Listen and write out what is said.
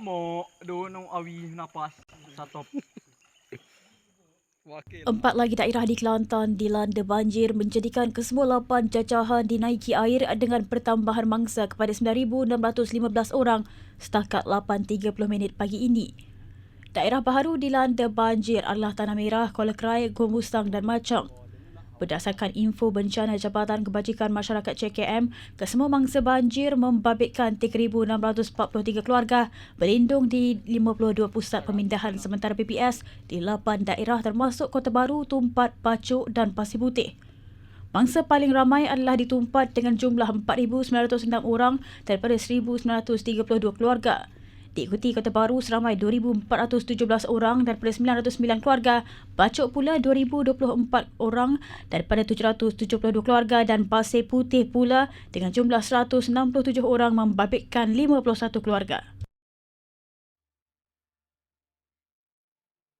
Mo do nung awi napas sa top. Empat lagi daerah di Kelantan dilanda banjir menjadikan kesemua lapan cacahan dinaiki air dengan pertambahan mangsa kepada 9,615 orang setakat 8.30 minit pagi ini. Daerah baharu dilanda banjir adalah Tanah Merah, Kuala Krai, Gomustang dan Machang. Berdasarkan info bencana Jabatan Kebajikan Masyarakat JKM, kesemua mangsa banjir membabitkan 3,643 keluarga berlindung di 52 pusat pemindahan sementara PPS di 8 daerah termasuk Kota Baru, Tumpat, Pacuk dan Pasir Putih. Mangsa paling ramai adalah di Tumpat dengan jumlah 4,906 orang daripada 1,932 keluarga. Diikuti Kota Baru seramai 2,417 orang daripada 909 keluarga, Bacok pula 2,024 orang daripada 772 keluarga dan Pasir Putih pula dengan jumlah 167 orang membabitkan 51 keluarga.